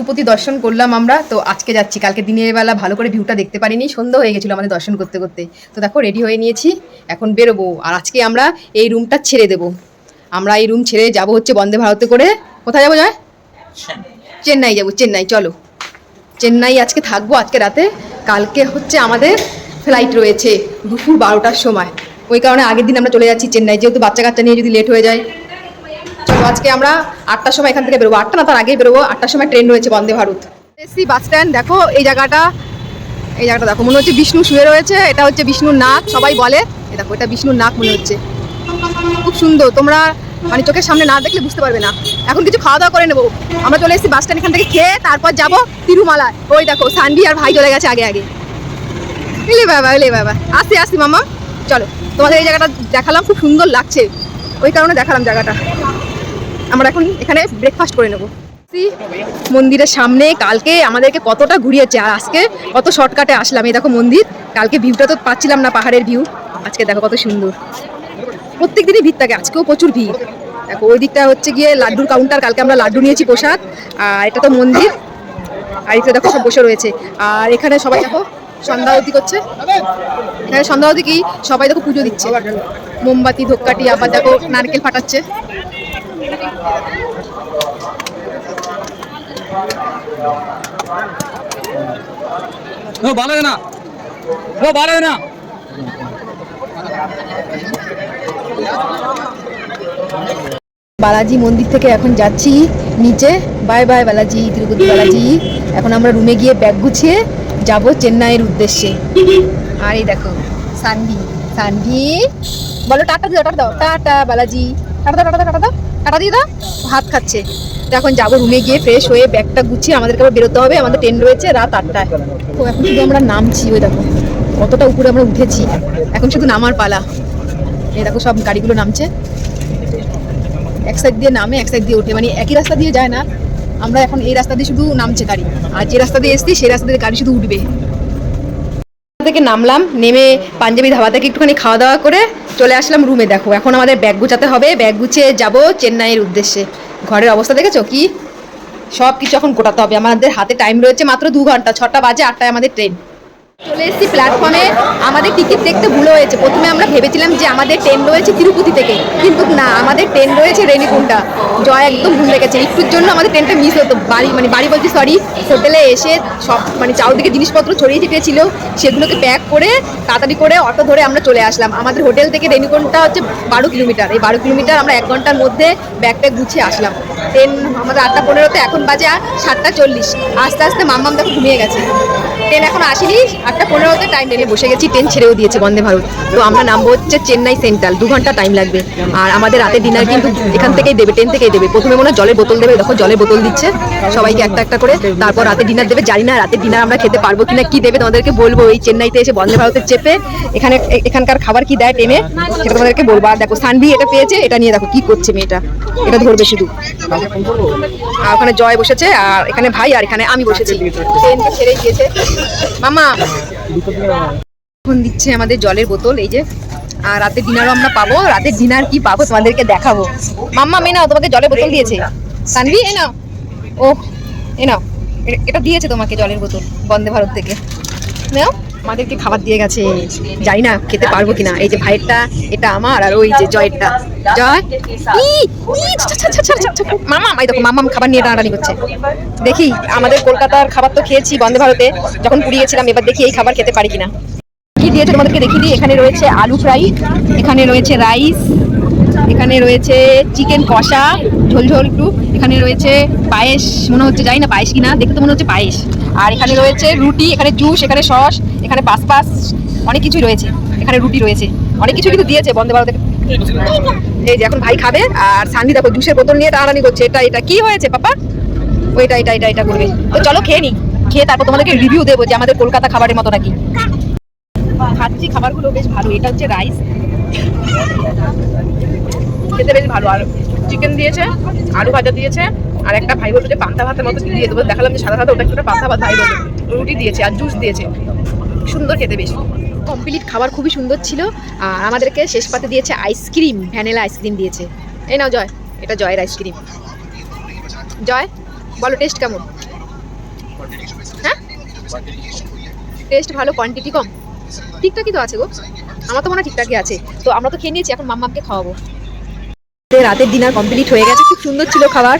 তিরুপতি দর্শন করলাম আমরা। তো আজকে যাচ্ছি। কালকে দিনের বেলা ভালো করে ভিউটা দেখতে পারিনি। সন্ধ্যা হয়ে গেছিল আমাদের দর্শন করতে করতে। তো দেখো রেডি হয়ে নিয়েছি। এখন বেরোবো। আর আজকে আমরা এই রুমটা ছেড়ে দেবো। আমরা এই রুম ছেড়ে যাব হচ্ছে বন্দে ভারতে করে। কোথায় যাব জয়? চেন্নাই যাব। চেন্নাই, চলো। চেন্নাই আজকে থাকব আজকে রাতে। কালকে হচ্ছে আমাদের ফ্লাইট রয়েছে দুপুর বারোটার সময়। ওই কারণে আগের দিন আমরা চলে যাচ্ছি চেন্নাই। যেহেতু বাচ্চা কাচ্চা নিয়ে যদি লেট হয়ে যায়। চলো আজকে আমরা আটটার সময় এখান থেকে বেরোবো। আটটা না, তার আগেই বেরোবো। আটটার সময় ট্রেন রয়েছে Vande Bharat. AC bus stand, দেখো, এই জায়গাটা এই জায়গাটা দেখো, মনে হচ্ছে বিষ্ণু শুয়ে রয়েছে। এটা হচ্ছে বিষ্ণুর নাক, সবাই বলে। এই দেখো, এটা বিষ্ণুর নাক মনে হচ্ছে। খুব সুন্দর, তোমরা মানে চোখের সামনে না দেখলে বুঝতে পারবে না। এখন কিছু খাওয়া দাওয়া করে নেব। আমরা চলে এসেছি বাস স্ট্যান্ড এখান থেকে খেয়ে, তারপর যাব তিরুমালা ওই দেখো, সানভি আর ভাই চলে গেছে আগে আগে। এলে বাবা এলে বাবা। আসি আসি, মামা। চলো, তোমাদের এই জায়গাটা দেখালাম, খুব সুন্দর লাগছে। ওই কারণে দেখালাম জায়গাটা। আমরা এখন এখানে ব্রেকফাস্ট করে নেব। মন্দিরের সামনে কালকে আমাদেরকে কতটা ঘুরিয়েছে, আর আজকে কত শর্টকাটে আসলাম। এই দেখো মন্দির, কালকে ভিউটা তো পাচ্ছিলাম না, পাহাড়ের ভিউ আজকে দেখো কত সুন্দর। প্রত্যেক দিনই ভিড় থাকে, আজকেও প্রচুর ভিড়। দেখো, ওই দিকটা হচ্ছে গিয়ে লাড্ডুর কাউন্টার কালকে আমরা লাড্ডু নিয়েছি প্রসাদ, আর এটা তো মন্দির। আর এখানে দেখো সব বসে রয়েছে। আর এখানে সবাই দেখো সন্ধ্যাবতী করছে। এখানে সন্ধ্যাবতী কি? সবাই দেখো পুজো দিচ্ছে। মোমবাতি, ধূপকাঠি, আবার দেখো নারকেল ফাটাচ্ছে। ও, ভালো না। বালাজি মন্দির থেকে এখন যাচ্ছি। নিচে। Bye bye Balaji, Tirupati Balaji. এখন আমরা রুমে গিয়ে ব্যাগ গুছিয়ে যাব চেন্নাইয়ের উদ্দেশ্যে। আর এই দেখো, সানভি। সানভি। বলো, টাটা দাও টাটা দাও, টাটা বালাজি। টাটা দাও, টাটা টাটা দাও। টাটা দিয়ে দাও ভাত খাচ্ছে। তো এখন যাব রুমে গিয়ে ফ্রেশ হয়ে ব্যাগটা গুছিয়ে আমাদেরকে আবার বেরোতে হবে। আমাদের ট্রেন রয়েছে রাত আটটায়। তো এখন শুধু আমরা নামছি, ওই দেখো, কতটা উপরে আমরা উঠেছি। এখন শুধু নামার পালা। এই দেখো সব গাড়িগুলো নামছে। এক সাইড দিয়ে নামে, এক সাইড দিয়ে ওঠে। মানে একই রাস্তা দিয়ে যায় না। আমরা এখন এই রাস্তা দিয়ে শুধু নামছে গাড়ি। আর যে রাস্তা দিয়ে এসছি, সেই রাস্তা দিয়ে গাড়ি শুধু উঠবে। থেকে নামলাম, নেমে পাঞ্জাবি ধাবা থেকে একটুখানি খাওয়া দাওয়া করে চলে আসলাম রুমে দেখো, এখন আমাদের ব্যাগ গুছাতে হবে। ব্যাগ গুছিয়ে যাব চেন্নাইয়ের উদ্দেশ্যে। ঘরের অবস্থা দেখেছ কি? সব কিছু এখন গোটাতে হবে। আমাদের হাতে টাইম রয়েছে মাত্র দু ঘণ্টা, ছটা বাজে আটটায় আমাদের ট্রেন চলে এসেছি প্ল্যাটফর্মে আমাদের টিকিট দেখতে ভুল হয়েছে। প্রথমে আমরা ভেবেছিলাম যে আমাদের ট্রেন রয়েছে তিরুপতি থেকে। কিন্তু না, আমাদের ট্রেন রয়েছে রেনিকুন্ডা জয় একদম ভুল লেগেছে একটুর জন্য আমাদের ট্রেনটা মিস হতো। বাড়ি মানে বাড়ি বলছি সরি হোটেলে এসে সব মানে চারদিকে জিনিসপত্র ছড়িয়ে ছিটিয়ে ছিল সেগুলোকে প্যাক করে, তাড়াতাড়ি করে অটো ধরে আমরা চলে আসলাম। আমাদের হোটেল থেকে রেনিকুন্ডা হচ্ছে বারো কিলোমিটার। এই বারো কিলোমিটার আমরা এক ঘণ্টার মধ্যে ব্যাগটা গুছিয়ে আসলাম। ট্রেন আমাদের আটটা পনেরোতে, এখন বাজে সাতটা চল্লিশ। আস্তে আস্তে মাম্মাম দেখো ঘুমিয়ে গেছে। ট্রেন এখন আসেনি। আটটা পনেরোতে টাইম নিয়ে বসে গেছি ট্রেন ছেড়েও দিয়েছে বন্দে ভারত। তো আমরা নামবো হচ্ছে চেন্নাই সেন্ট্রাল দু ঘণ্টা টাইম লাগবে। আর আমাদের রাতে ডিনার কিন্তু এখান থেকেই দেবে ট্রেন থেকেই দেবে। প্রথমে মনে হয় জলের বোতল দেবে, দেখো জলের বোতল দিচ্ছে। সবাইকে একটা একটা করে। তারপর রাতে ডিনার দেবে, জানি না রাতে ডিনার আমরা খেতে পারব কিনা, কি দেবে তোমাদেরকে বলব। এই চেন্নাইতে এসে বন্দে ভারতের চেপে এখানে এখানকার খাবার কি দেয় ট্রেনে সেটা তোমাদেরকে বলব। আর দেখো, সানভি এটা পেয়েছে, এটা নিয়ে দেখো কি করছে মেয়েটা। এটা ধরবে শুধু। আর ওখানে জয় বসেছে, আর এখানে ভাই, আর এখানে আমি বসেছি। ট্রেন ছেড়ে গিয়েছে মামা এখন দিচ্ছে আমাদের জলের বোতল, এই যে। আর রাতে ডিনারও আমরা পাবো। রাতে ডিনার কি পাবো তোমাদেরকে দেখাবো। মাম্মা মে নাও, তোমাকে জলের বোতল দিয়েছে। সানভি এ নাও। ও, এ নাও। এটা দিয়েছে তোমাকে জলের বোতল, বন্দে ভারত থেকে। নাও। আমাদেরকে খাবার দিয়ে গেছে। জানি না খেতে পারব কিনা। এই যে ভাইয়েরটা, এটা আমার আর ওই যে জয়েরটা। জয়। মামা, এই দেখো খাবার নিয়ে টানাটানি করছে। দেখি, আমাদের কলকাতার খাবার তো খেয়েছি বন্দে ভারতে। যখন পুরী গেছিলাম, এবার দেখি এই খাবার খেতে পারি কিনা। কি দিয়েছে তোমাদেরকে দেখিয়ে দিই? এখানে রয়েছে আলু ফ্রাই, এখানে রয়েছে রাইস এখানে রয়েছে চিকেন কষা, ঝোল ঝোল একটু। এখানে রয়েছে পায়েস, মনে হচ্ছে যাই না পায়েস কিনা দেখতে তো মনে হচ্ছে পায়েস। আর এখানে রয়েছে রুটি, এখানে জুস, এখানে সস, এখানে পাস পাস অনেক কিছুই রয়েছে। এখানে রুটি রয়েছে। অনেক কিছু কিন্তু দিয়েছে, বন্দে ভারতে এই যে এখন ভাই খাবে, আর সান্ডি দেখো জুসের বোতল নিয়ে টানাটানি করছে। এটা এটা কি হয়েছে, পাপা? ওইটা, এটা এটা এটা করবে। তো চলো খেয়ে নি। খেয়ে তারপর তোমাদেরকে রিভিউ দেবো যে আমাদের কলকাতা খাবারের মতো নাকি। খাচ্ছি খাবারগুলো, বেশ ভালো। এটা হচ্ছে রাইস খেতে বেশ ভালো। আর চিকেন দিয়েছে, আলু ভাজা দিয়েছে, আর একটা ভাই বলতো যে পান্তা ভাতের মতো দিয়ে দেবো। দেখালাম যে সাদা সাদা, ওটা একটা পান্তা ভাত ভাই বলতো রুটি দিয়েছে আর জুস দিয়েছে। সুন্দর খেতে বেশ। কমপ্লিট খাবার খুবই সুন্দর ছিল। আর আমাদেরকে শেষ পাতে দিয়েছে আইসক্রিম ভ্যানিলা আইসক্রিম দিয়েছে। এই নাও জয়, এটা জয়ের আইসক্রিম জয়, বলো টেস্ট কেমন? হ্যাঁ? টেস্ট ভালো কোয়ান্টিটি কম। ঠিকঠাকই তো আছে গো। আমার তো মনে হয় ঠিকঠাকই আছে। তো আমরা তো খেয়ে নিয়েছি, এখন মাম্মাকে খাওয়াবো। রাতের ডিনার কমপ্লিট হয়ে গেছে, খুব সুন্দর ছিল খাবার।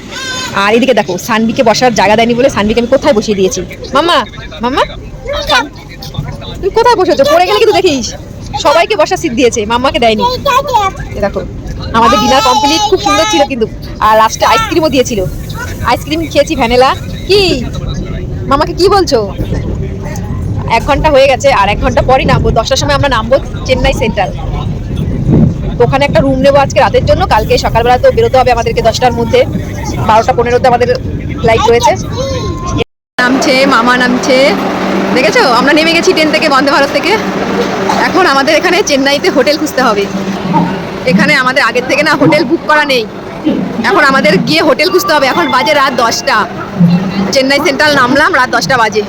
আর এদিকে দেখো সানবিকে বসার জায়গা দেয়নি বলে সানবিকে আমি কোথায় বসিয়ে দিয়েছি? মাম্মা মাম্মা? তুই কোথায় বসেছো? পড়ে গেলে কিন্তু দেখিস। সবাইকে বসার সিট দিয়েছে, মাম্মাকে দেয়নি। দেখো, আমাদের ডিনার কমপ্লিট খুব সুন্দর ছিল কিন্তু। আর লাস্টে আইসক্রিমও দিয়েছিল। আইসক্রিম খেয়েছি ভ্যানিলা কি? মামাকে কি বলছো? এক ঘণ্টা হয়ে গেছে আর এক ঘণ্টা পরই নামবো। দশটার সময় আমরা নামবো চেন্নাই সেন্ট্রাল। ওখানে একটা রুম নেব আজকে রাতের জন্য। কালকে সকালবেলা তো বেরোতে হবে আমাদেরকে দশটার মধ্যে। বারোটা পনেরোতে আমাদের ফ্লাইট রয়েছে। নামছে, মামা নামছে। দেখেছ? আমরা নেমে গেছি ট্রেন থেকে বন্দে ভারত থেকে। এখন আমাদের এখানে চেন্নাইতে হোটেল খুঁজতে হবে। এখানে আমাদের আগের থেকে না হোটেল বুক করা নেই। এখন আমাদের গিয়ে হোটেল খুঁজতে হবে। এখন বাজে রাত দশটা। চেন্নাই সেন্ট্রাল নামলাম, রাত দশটা বাজে।